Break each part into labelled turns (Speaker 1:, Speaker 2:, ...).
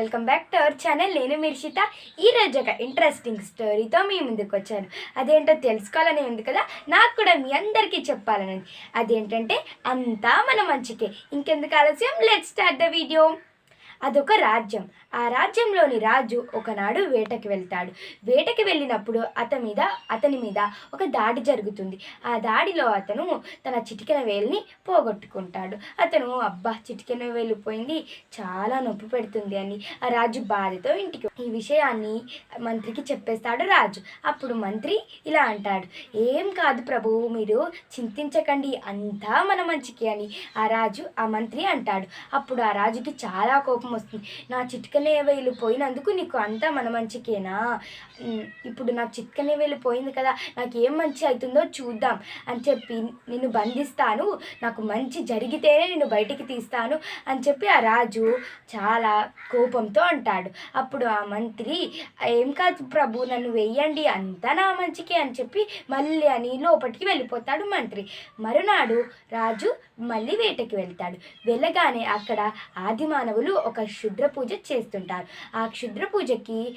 Speaker 1: Welcome back to our channel నేను మిర్షిత ఈరోజు ఒక ఇంట్రెస్టింగ్ స్టోరీతో మీ ముందుకు వచ్చాను. అదేంటో తెలుసుకోవాలని ఉంది కదా? నాకు కూడా మీ అందరికీ చెప్పాలని అదేంటంటే అంతా మన మంచికే. ఇంకెందుకు ఆలస్యం? లెట్ స్టార్ట్ ద వీడియో అదొక రాజ్యం. ఆ రాజ్యంలోని రాజు ఒకనాడు వేటకి వెళ్తాడు. వేటకి వెళ్ళినప్పుడు అతని మీద అతని మీద ఒక దాడి జరుగుతుంది. ఆ దాడిలో అతను తన చిటికెన వేలిని పోగొట్టుకుంటాడు. అతను అబ్బా చిటికెన వేలు పోయింది. చాలా నొప్పి పెడుతుంది అని ఆ రాజు బాధతో ఇంటికి ఈ విషయాన్ని మంత్రికి చెప్పేస్తాడు రాజు. అప్పుడు మంత్రి ఇలా అంటాడు ఏం కాదు ప్రభువు మీరు చింతించకండి. అంతా మన మంచికి అని ఆ రాజు ఆ మంత్రి అంటాడు. అప్పుడు ఆ రాజుకి చాలా కోపం వస్తుంది నా చిట్కనే వేలు పోయినందుకు నీకు అంతా మన మంచికేనా? ఇప్పుడు నాకు చిట్కనే వేలు పోయింది కదా నాకు ఏం మంచి అవుతుందో చూద్దాం అని చెప్పి నిన్ను బంధిస్తాను నాకు మంచి జరిగితేనే నిన్ను బయటికి తీస్తాను అని చెప్పి ఆ రాజు చాలా కోపంతో అంటాడు. అప్పుడు ఆ మంత్రి ఏం కాదు ప్రభు నన్ను వెయ్యండి అంతా నా మంచికే అని చెప్పి మళ్ళీ అని లోపలికి వెళ్ళిపోతాడు మంత్రి. మరునాడు రాజు మళ్ళీ వేటకి వెళ్తాడు. వెళ్ళగానే అక్కడ ఆదిమానవులు ఒక క్షుద్ర పూజ చేస్తుంటారు. ఆ క్షుద్ర పూజకి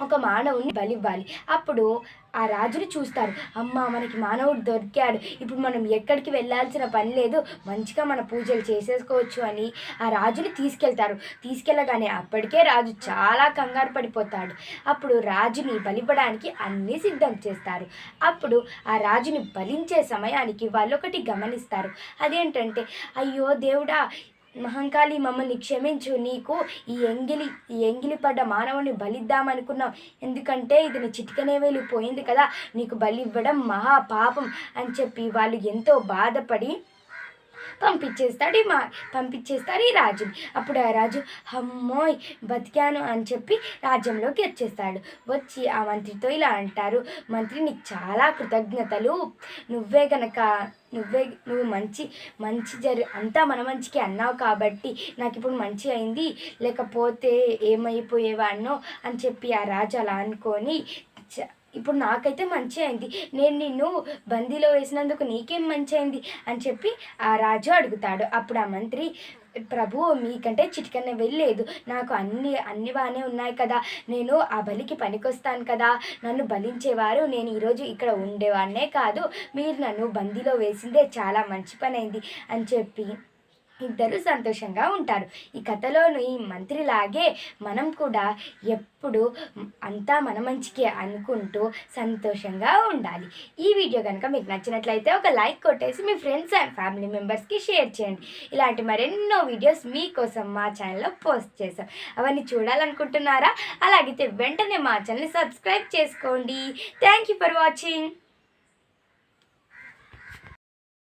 Speaker 1: ఒక మానవుని బలివ్వాలి. అప్పుడు ఆ రాజుని చూస్తారు. అమ్మ మనకి మానవుడు దొరికాడు. ఇప్పుడు మనం ఎక్కడికి వెళ్ళాల్సిన పని లేదు. మంచిగా మన పూజలు చేసేసుకోవచ్చు అని ఆ రాజుని తీసుకెళ్తారు. తీసుకెళ్ళగానే అప్పటికే రాజు చాలా కంగారు పడిపోతాడు. అప్పుడు రాజుని బలిపడానికి అన్నీ సిద్ధం చేస్తారు. అప్పుడు ఆ రాజుని బలించే సమయానికి వాళ్ళు ఒకటి గమనిస్తారు. అదేంటంటే అయ్యో దేవుడా మహంకాళి మమ్మల్ని క్షమించు. నీకు ఈ ఎంగిలి ఈ ఎంగిలి పడ్డ మానవుని బలిద్దామనుకున్నాం. ఎందుకంటే ఇది చిటికనే వెళ్ళిపోయింది కదా. నీకు బలి ఇవ్వడం మహా పాపం అని చెప్పి వాళ్ళు ఎంతో బాధపడి పంపించేస్తాడు ఈ మా పంపించేస్తారు ఈ రాజుని అప్పుడు ఆ రాజు అమ్మోయ్ బతికాను అని చెప్పి రాజ్యంలోకి వచ్చేస్తాడు. వచ్చి ఆ మంత్రితో ఇలా అంటారు మంత్రి నీకు చాలా కృతజ్ఞతలు. నువ్వే గనక నువ్వే నువ్వు మంచి మంచి జరి అంతా మన మంచికి అన్నావు కాబట్టి నాకు ఇప్పుడు మంచి అయింది. లేకపోతే ఏమైపోయేవాడినో అని చెప్పి ఆ రాజు అలా అనుకొని చ- ఇప్పుడు నాకైతే మంచి అయింది నేను నిన్ను బందీలో వేసినందుకు నీకేం మంచి అయింది అని చెప్పి ఆ రాజు అడుగుతాడు. అప్పుడు ఆ మంత్రి ప్రభు మీకంటే చిటికన్న వెళ్ళలేదు. నాకు అన్ని అన్ని బాగానే ఉన్నాయి కదా. నేను ఆ బలికి పనికొస్తాను కదా. నన్ను బలించేవారు నేను ఈరోజు ఇక్కడ ఉండేవాడినే కాదు. మీరు నన్ను బందీలో వేసిందే చాలా మంచి పని అయింది అని చెప్పి ఇద్దరు సంతోషంగా ఉంటారు. ఈ కథలోని ఈ మంత్రిలాగే మనం కూడా ఎప్పుడు అంతా మన మంచికే అనుకుంటూ సంతోషంగా ఉండాలి. ఈ వీడియో కనుక మీకు నచ్చినట్లయితే ఒక లైక్ కొట్టేసి మీ ఫ్రెండ్స్ అండ్ ఫ్యామిలీ మెంబర్స్కి షేర్ చేయండి. ఇలాంటి మరెన్నో వీడియోస్ మీకోసం మా ఛానల్లో పోస్ట్ చేసాం అవన్నీ చూడాలనుకుంటున్నారా? అలాగైతే వెంటనే మా ఛానల్ని సబ్స్క్రైబ్ చేసుకోండి. Thank you for watching.